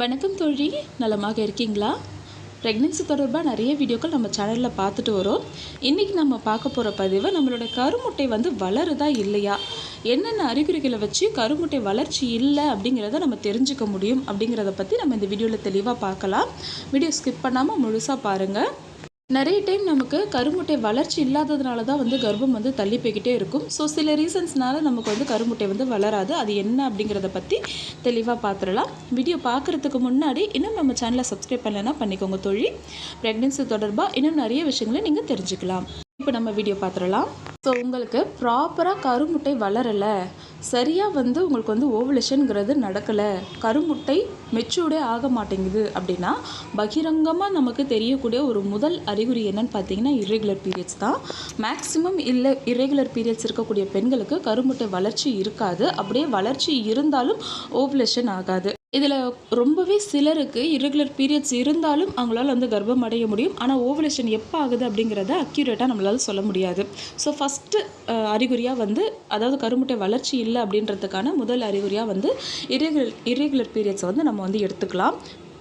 வணக்கம் தோழி. நலமாக இருக்கீங்களா? ப்ரெக்னென்சி தொடர்பாக நிறைய வீடியோக்கள் நம்ம சேனலில் பார்த்துட்டு வரோம். இன்றைக்கி நம்ம பார்க்க போகிற பதிவு நம்மளோட கருமுட்டை வந்து வளருதா இல்லையா? என்னென்ன அறிகுறிகளை வச்சு கருமுட்டை வளர்ச்சி இல்லை அப்படிங்கிறத நம்ம தெரிஞ்சுக்க முடியும் அப்படிங்கிறத பற்றி நம்ம இந்த வீடியோவில் தெளிவாக பார்க்கலாம். வீடியோ ஸ்கிப் பண்ணாமல் முழுசாக பாருங்கள் நிறைய டைம் நமக்கு கருமுட்டை வளர்ச்சி இல்லாததுனால தான் வந்து கர்ப்பம் வந்து தள்ளி போய்கிட்டே இருக்கும். ஸோ சில ரீசன்ஸ்னால நமக்கு வந்து கருமுட்டை வந்து வளராது. அது என்ன அப்படிங்கிறத பற்றி தெளிவாக பார்த்துடலாம் வீடியோ பார்க்குறதுக்கு முன்னாடி இன்னும் நம்ம சேனலை சப்ஸ்கிரைப் பண்ணலைன்னா பண்ணிக்கோங்க தொழில் ப்ரெக்னென்சி தொடர்பாக இன்னும் நிறைய விஷயங்களை நீங்கள் தெரிஞ்சுக்கலாம். இப்போ நம்ம வீடியோ பார்த்துடலாம் ஸோ உங்களுக்கு ப்ராப்பராக கருமுட்டை வளரலை. சரியாக வந்து உங்களுக்கு வந்து ஓவலேஷனுங்கிறது நடக்கலை. கருமுட்டை மெச்சூர்டே ஆக மாட்டேங்குது அப்படின்னா பகிரங்கமாக நமக்கு தெரியக்கூடிய ஒரு முதல் அறிகுறி என்னன்னு பார்த்தீங்கன்னா இரெகுலர் பீரியட்ஸ் தான். மேக்ஸிமம் இல்லை இரெகுலர் பீரியட்ஸ் இருக்கக்கூடிய பெண்களுக்கு கருமுட்டை வளர்ச்சி இருக்காது. அப்படியே வளர்ச்சி இருந்தாலும் ஓவலேஷன் ஆகாது. இதில் ரொம்பவே சிலருக்கு இரெகுலர் பீரியட்ஸ் இருந்தாலும் அவங்களால வந்து கர்ப்பம் அடைய முடியும். ஆனால் ஓவலேஷன் எப்போ ஆகுது அப்படிங்கிறத அக்யூரேட்டாக நம்மளால் சொல்ல முடியாது. ஸோ ஃபஸ்ட்டு அறிகுறியாக வந்து அதாவது கருமுட்டை வளர்ச்சி இல்லை அப்படின்றதுக்கான முதல் அறிகுறியாக வந்து இரெகுலர் இரெகுலர் பீரியட்ஸை வந்து நம்ம வந்து எடுத்துக்கலாம்.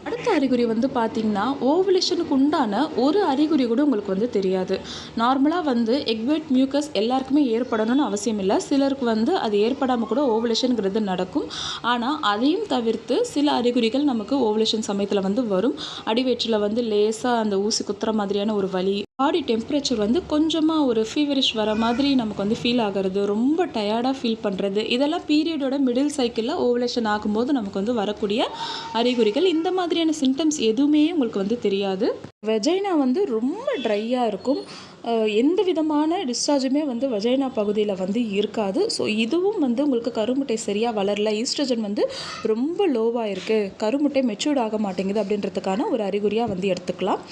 அடுத்த அறிகுறி வந்து பார்த்திங்கன்னா ஓவலேஷனுக்கு உண்டான ஒரு அறிகுறி கூட உங்களுக்கு வந்து தெரியாது. நார்மலாக வந்து எக்வேட் மியூக்கஸ் எல்லாருக்குமே ஏற்படணும்னு அவசியம் இல்லை. சிலருக்கு வந்து அது ஏற்படாமல் கூட ஓவலேஷனுங்கிறது நடக்கும். ஆனால் அதையும் தவிர்த்து சில அறிகுறிகள் நமக்கு ஓவலேஷன் சமயத்தில் வந்து வரும். அடிவயிற்றில் வந்து லேசாக அந்த ஊசி குத்துற மாதிரியான ஒரு வலி பாடி டெம்பரேச்சர் வந்து கொஞ்சமாக ஒரு ஃபீவரிஷ் வர மாதிரி நமக்கு வந்து ஃபீல் ஆகிறது ரொம்ப டயர்டாக ஃபீல் பண்ணுறது இதெல்லாம் பீரியடோட மிடில் சைக்கிளில் ஓவலேஷன் ஆகும்போது நமக்கு வந்து வரக்கூடிய அறிகுறிகள். இந்த மாதிரியான சிம்டம்ஸ் எதுவுமே உங்களுக்கு வந்து தெரியாது. வெஜைனா வந்து ரொம்ப ட்ரையாக இருக்கும். எந்த விதமான டிஸ்சார்ஜுமே வந்து வஜைனா பகுதியில் வந்து இருக்காது. ஸோ இதுவும் வந்து உங்களுக்கு கருமுட்டை சரியாக வளரல ஈஸ்ட்ரஜன் வந்து ரொம்ப லோவாக இருக்குது கருமுட்டை மெச்சூர்ட் ஆக மாட்டேங்குது அப்படின்றதுக்கான ஒரு அறிகுறியாக வந்து எடுத்துக்கலாம்.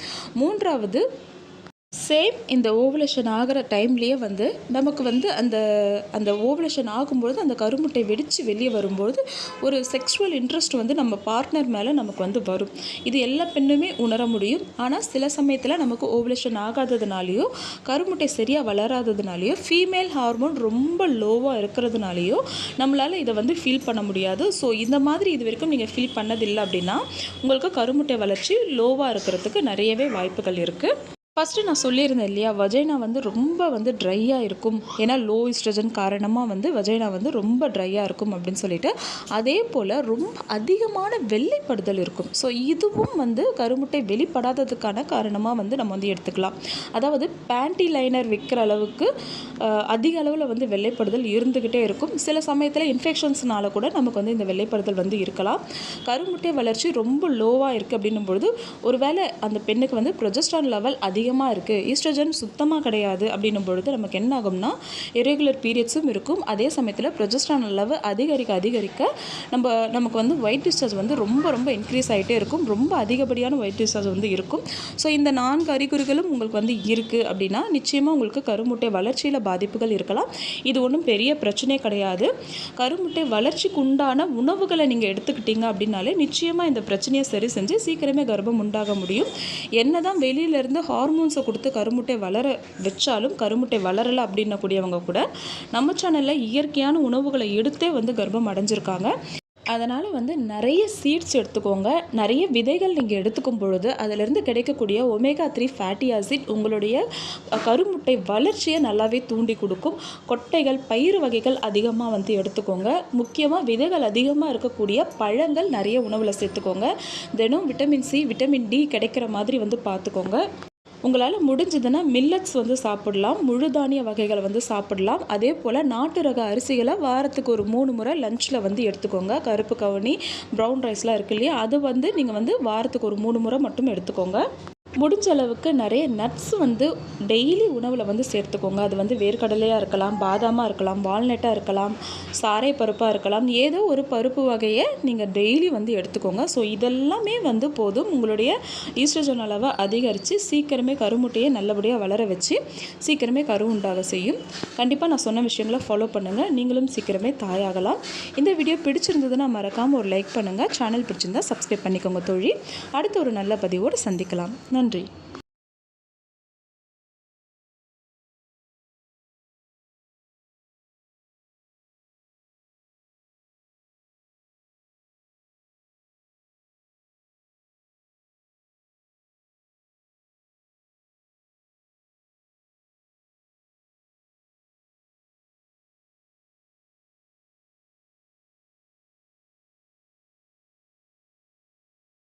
மூன்றாவது சேம் இந்த ஓவலேஷன் ஆகிற டைம்லேயே வந்து நமக்கு வந்து அந்த அந்த ஓவலேஷன் ஆகும்பொழுது அந்த கருமுட்டை வெடித்து வெளியே வரும்பொழுது ஒரு செக்ஷுவல் இன்ட்ரெஸ்ட் வந்து நம்ம பார்ட்னர் மேலே நமக்கு வந்து வரும். இது எல்லா பெண்ணுமே உணர முடியும். ஆனால் சில சமயத்தில் நமக்கு ஓவலேஷன் ஆகாததுனாலேயோ கருமுட்டை சரியாக வளராததுனாலேயோ ஃபீமேல் ஹார்மோன் ரொம்ப லோவாக இருக்கிறதுனாலையோ நம்மளால் இதை வந்து ஃபீல் பண்ண முடியாது. ஸோ இந்த மாதிரி இது வரைக்கும் நீங்கள் ஃபீல் பண்ணதில்லை அப்படின்னா உங்களுக்கு கருமுட்டை வளர்ச்சி லோவாக இருக்கிறதுக்கு நிறையவே வாய்ப்புகள் இருக்குது ஃபஸ்ட்டு நான் சொல்லியிருந்தேன் இல்லையா வஜைனா வந்து ரொம்ப வந்து ட்ரையாக இருக்கும். ஏன்னா லோ இஸ்ட்ரஜன் காரணமாக வந்து வஜைனா வந்து ரொம்ப ட்ரையாக இருக்கும் அப்படின்னு சொல்லிட்டு. அதே போல் ரொம்ப அதிகமான வெள்ளைப்படுதல் இருக்கும். ஸோ இதுவும் வந்து கருமுட்டை வெளிப்படாததுக்கான காரணமாக வந்து நம்ம வந்து எடுத்துக்கலாம். அதாவது பேண்டி லைனர் விற்கிற அளவுக்கு அதிக அளவில் வந்து வெள்ளைப்படுதல் இருந்துக்கிட்டே இருக்கும். சில சமயத்தில் இன்ஃபெக்ஷன்ஸ்னால கூட நமக்கு வந்து இந்த வெள்ளைப்படுதல் வந்து இருக்கலாம். கருமுட்டை வளர்ச்சி ரொம்ப லோவாக இருக்குது அப்படின்னும் பொழுது ஒருவேளை அந்த பெண்ணுக்கு வந்து ப்ரொஜஸ்ட்ரான் லெவல் அதிக அதிகமாக இருக்குது ஈஸ்ட்ரஜன் சுத்தமாக கிடையாது அப்படின்னும் பொழுது நமக்கு என்ன ஆகும்னா இரெகுலர் பீரியட்ஸும் இருக்கும். அதே சமயத்தில் ப்ரொஜஸ்ட்ரான் அளவு அதிகரிக்க அதிகரிக்க நம்ம நமக்கு வந்து ஒயிட் டிஸ்சார்ஜ் வந்து ரொம்ப ரொம்ப இன்க்ரீஸ் ஆகிட்டே இருக்கும். ரொம்ப அதிகப்படியான ஒயிட் டிஸ்சார்ஜ் வந்து இருக்கும். ஸோ இந்த நான்கு அறிகுறிகளும் உங்களுக்கு வந்து இருக்குது அப்படின்னா நிச்சயமாக உங்களுக்கு கருமுட்டை வளர்ச்சியில் பாதிப்புகள் இருக்கலாம். இது ஒன்றும் பெரிய பிரச்சனை கிடையாது. கருமுட்டை வளர்ச்சிக்கு உண்டான உணவுகளை நீங்கள் எடுத்துக்கிட்டீங்க அப்படின்னாலே நிச்சயமாக இந்த பிரச்சனையை சரி செஞ்சு சீக்கிரமே கர்ப்பம் உண்டாக முடியும். என்ன தான் வெளியிலேருந்து ஹார்மோன் ஹார்மோன்ஸை கொடுத்து கருமுட்டை வளர வச்சாலும் கருமுட்டை வளரலை அப்படின்னக்கூடியவங்க கூட நம்ம சேனலில் இயற்கையான உணவுகளை எடுத்தே வந்து கர்ப்பம் அடைஞ்சிருக்காங்க. அதனால் வந்து நிறைய சீட்ஸ் எடுத்துக்கோங்க. நிறைய விதைகள் நீங்கள் எடுத்துக்கும் பொழுது அதிலிருந்து கிடைக்கக்கூடிய ஒமேகா த்ரீ ஃபேட்டி ஆசிட் உங்களுடைய கருமுட்டை வளர்ச்சியை நல்லாவே தூண்டி கொடுக்கும். கொட்டைகள் பயிறு வகைகள் அதிகமாக வந்து எடுத்துக்கோங்க. முக்கியமாக விதைகள் அதிகமாக இருக்கக்கூடிய பழங்கள் நிறைய உணவில் சேர்த்துக்கோங்க. தினம் விட்டமின் சி விட்டமின் டி கிடைக்கிற மாதிரி வந்து பார்த்துக்கோங்க. உங்களால் முடிஞ்சதுன்னா மில்லட்ஸ் வந்து சாப்பிடலாம் முழு தானிய வகைகளை வந்து சாப்பிடலாம். அதே போல் நாட்டு ரக அரிசிகளை வாரத்துக்கு ஒரு மூணு முறை லஞ்சில் வந்து எடுத்துக்கோங்க. கருப்பு கவனி ப்ரௌன் ரைஸ்லாம் இருக்கு இல்லையா? அது வந்து நீங்கள் வந்து வாரத்துக்கு ஒரு மூணு முறை மட்டும் எடுத்துக்கோங்க. முடிஞ்ச அளவுக்கு நிறைய நட்ஸ் வந்து டெய்லி உணவில் வந்து சேர்த்துக்கோங்க. அது வந்து வேர்க்கடலையாக இருக்கலாம் பாதாமாக இருக்கலாம் வால்நட்டாக இருக்கலாம் சாரை பருப்பாக இருக்கலாம். ஏதோ ஒரு பருப்பு வகையை நீங்கள் டெய்லி வந்து எடுத்துக்கோங்க. ஸோ இதெல்லாமே வந்து போதும். உங்களுடைய ஈஸ்ட்ரஜன் அளவை அதிகரித்து சீக்கிரமே கருமுட்டையை நல்லபடியாக வளர வச்சு சீக்கிரமே கரு உண்டாக செய்யும். கண்டிப்பாக நான் சொன்ன விஷயங்களை ஃபாலோ பண்ணுங்கள் நீங்களும் சீக்கிரமே தாயாகலாம். இந்த வீடியோ பிடிச்சிருந்ததுன்னா மறக்காமல் ஒரு லைக் பண்ணுங்கள் சேனல் பிடிச்சிருந்தா சப்ஸ்கிரைப் பண்ணிக்கோங்க தோழி. அடுத்த ஒரு நல்ல பதிவோடு சந்திக்கலாம். நன்றி. Henry.